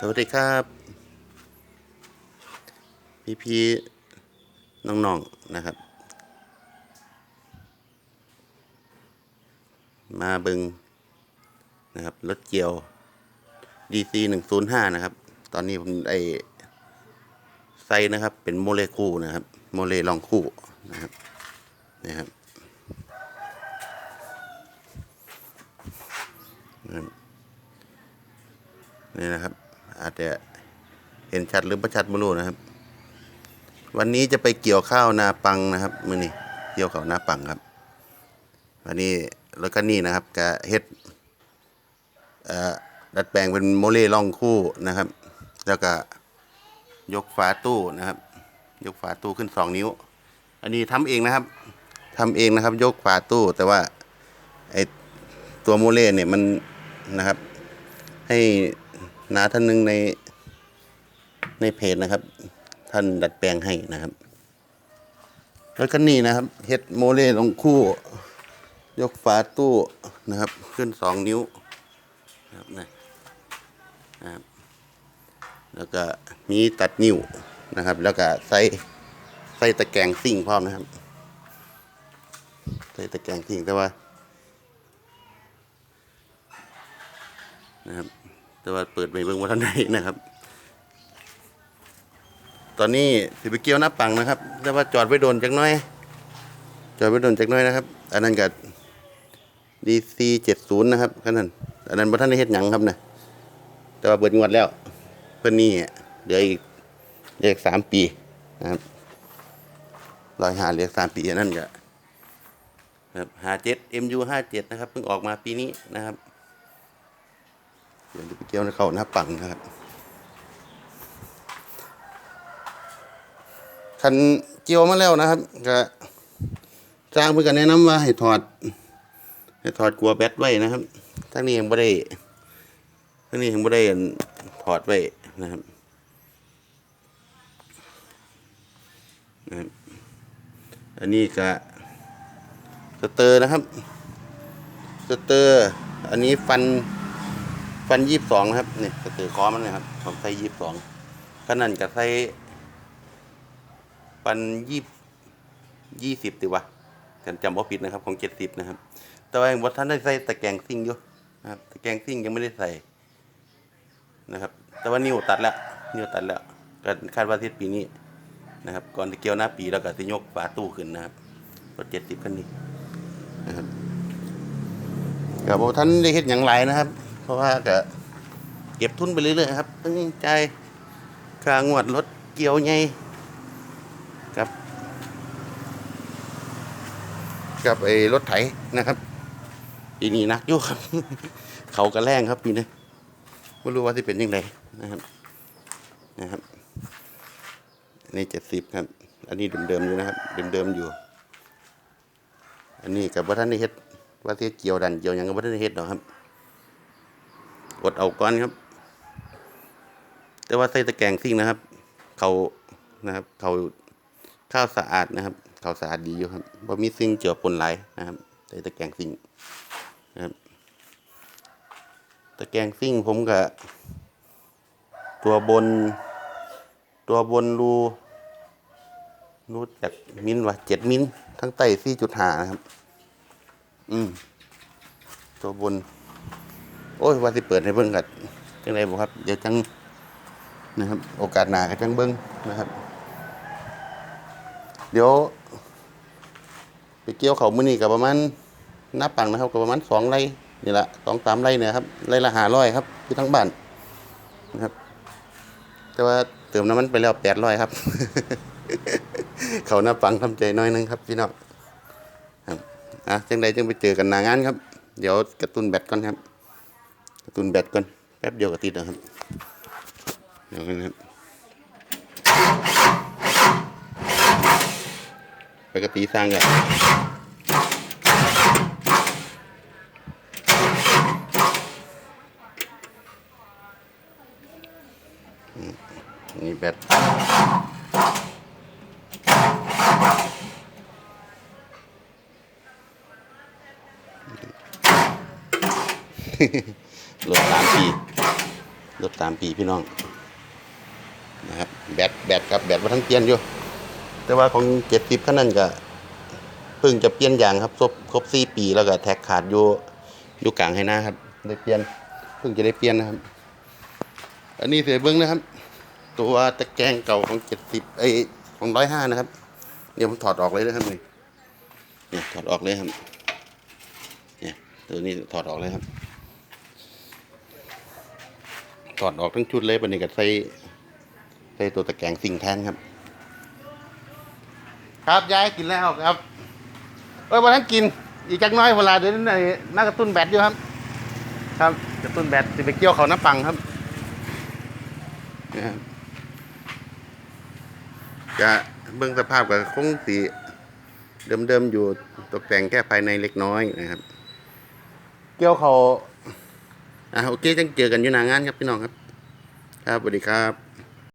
สวัสดีครับ พี่พี่น้องๆนะครับ มาบิงนะครับ รถเกี่ยว DC หนึ่งศูนย์ห้านะครับ ตอนนี้ผมไอไซนะครับ เป็นโมเลกุลนะครับ โมเลลองคู่นะครับนะครับนี่นะครับ อาจจะเห็นชัดหรือประชัดไม่รู้นะครับ วันนี้จะไปเกี่ยวข้าวนาปังนะครับมือนี้เกี่ยวข้าวนาปังครับ วันนี้แล้วก็นี่นะครับกะเฮ็ดอ่อดัดแปลงเป็นโมเลล่องคู่นะครับ แล้วก็ยกฝาตู้นะครับ ยกฝาตู้ขึ้นสองนิ้ว อันนี้ทำเองนะครับทำเองนะครับ ยกฝาตู้ แต่ว่าไอตัวโมเลเนี่ยมันนะครับ ให้ นาท่านหนึ่งในในเพจนะครับ ท่านดัดแปลงให้นะครับ แล้วก็นี่นะครับเฮ็ดโมเลลงคู่ ยกฝาตู้นะครับ ขึ้นสองนิ้วนะครับนะครับ แล้วก็มีตัดนิ้วนะครับ แล้วก็ใส่ใส่ตะแกรงซิ่งพร้อมนะครับ ใส่ตะแกรงซิ่งแต่ว่านะครับ แต่ว่าเปิดไปเบิ่งว่าท่านใดนะครับ ตอนนี้สิไปเกี่ยวหน้าปังนะครับ แต่ว่าจอดไว้โดนจักน้อย จอดไว้โดนจักน้อยนะครับ อันนั้นกับ DC เจ็ดศูนย์นะครับคันนั้นอันนั้นบ่ท่านได้เฮ็ดหยังครับนะแต่ว่าเบิดงวดแล้ว เพิ่นนี่เหลืออีกเหลืออีกสามปีนะครับรอยหาเหลืออกสามปีอันนั้นก็ครับหาเจ็ด MU ห้าเจ็ดนะครับเพิ่งออกมาปีนี้นะครับ เดี๋ยวจะไปเกี่ยวในเขาหน้าปังนะครับคันเกี่ยวมาแล้วนะครับก็จ้างเพื่อนกันแนะนำว่าให้ถอดให้ถอดกลัวแบตไว้นะครับทั้งนี้ยังไม่ได้ทั้งนี้ยังไม่ได้ถอดไว้นะครับนะครับอันนี้ก็สเตอร์นะครับสเตอร์ อันนี้ฟัน ฟันยี่สิบสองนะครับนี่ยสเตอคอมันนะครับผมใส่ยี่สิบสองขนาดกับใส่ฟันยี่ยี่สิบติวะกันจำว่าผิดนะครับ ของเจ็ดสิบนะครับ แต่ว่าวัท่านได้ใส่ตะแกรงซิ่งอยู่นะครับ ตะแกรงซิ่งยังไม่ได้ใส่นะครับ แต่ว่านิ้วตัดแล้วนิ้วตัดแล้วก็คาดว่าทิศปีนี้นะครับ ก่อนจะเกี่ยวหน้าปีแล้วก็จะยกฝาตู้ขึ้นนะครับรถเจ็ดสิบคันนี้นะครับกับท่านได้เห็นอย่างไรนะครับ เพราะว่าก็เก็บทุนไปเรื่อยๆครับตั้งใจค่างวดรถเกี่ยวไงกับกับไอ้รถไถนะครับปีนี้นักอยู่ครับ เขากระแรงครับปีนี้ไม่รู้ว่าที่เป็นยังไงนะครับ นะครับอันนี้เจ็ดสิบครับ อันนี้เดิมๆอยู่นะครับเดิมๆอยู่ อันนี้กับว่าท่านได้เฮ็ดว่าที่เกี่ยวดันเกี่ยวยังกับว่าท่านได้เฮ็ดหรอครับ กดเอาก้อนครับ แต่ว่าใส่ตะแกรงซิ่งนะครับ เขานะครับ เขาข้าวสะอาดนะครับ เขาสะอาดดีอยู่ครับว่ามีซิ่งเจือปนไหลนะครับ ใส่ตะแกรงซิ่งนะครับ ตะแกรงซิ่งผมกับตัวบน ตัวบนรูรูจากมิลว่าเจ็ดมิลทั้งไต่สี่จุดหานะครับ อืม ตัวบน โอ้ยว่าสิเปิดให้เบิ่งกัดจังไรบ่ครับ เดี๋ยวจังนะครับ โอกาสหน้าก็จังเบิ่งนะครับ เดี๋ยว ไปเกี่ยวเขามื้อนี้ก็ประมาณหนับปังนะครับก็ประมาณสองไร่นี่ละสองสามไร่เนี่ยครับไร่ละห้าร้อยครับที่ทั้งบ้านนะครับ แต่ว่าเติมน้ำมันไปแล้วแปดร้อยครับ เขาหน้าปังทำใจน้อยนึงครับพี่น้องครับอะจังใดจังไปเจอกันหนางานครับ เดี๋ยวกระตุ้นแบตก่อนครับ กระตุนแบตก่อนแป๊บเดียวก็ติดนะครับเดี๋ยวกันครับไปกติสร้างกันนี่แบต ลดสามปีรถสามปีพี่น้องนะครับแบตแบตครับแบตว่าทั้งเปลี่ยนอยู่ แต่ว่าของเจ็ดสิบขั้นนั้นก็เพิ่งจะเปลี่ยนยางครับครบครบสี่ปีแล้วก็แท็กขาดอยู่อยู่กลางให้หน้าครับได้เปลี่ยนเพิ่งจะได้เปลี่ยนนะครับ อันนี้เสียเบิ้งนะครับ ตัวตะแกรงเก่าของเจ็ดสิบไอของร้อยห้านะครับเดี๋ยวผมถอดออกเลยนะครับนี่เนี่ยถอดออกเลยครับเนี่ยตัวนี้ถอดออกเลยครับ ถอดออกทั้งชุดเลยปันนี้ก็ใส่ใส่ตัวตะแกรงสิ่งแทนครับ ครับยายกินแล้วครับเอ้ยวันนั้นกินอีกจักหน้อยเวลาเดี๋ยวนี้น่ากระตุ้นแบตอยู่ครับ ครับกระตุ้นแบตจะไปเกี่ยวเขาน้ำปังครับนะครับจะเบื้องสภาพก็คงสีเดิมๆอยู่ตกแต่งแค่ภายในเล็กน้อยนะครับ เกี่ยวเขา อะโอเคจังเจอกันอยู่หนางานครับพี่น้องครับ ครับสวัสดีครับ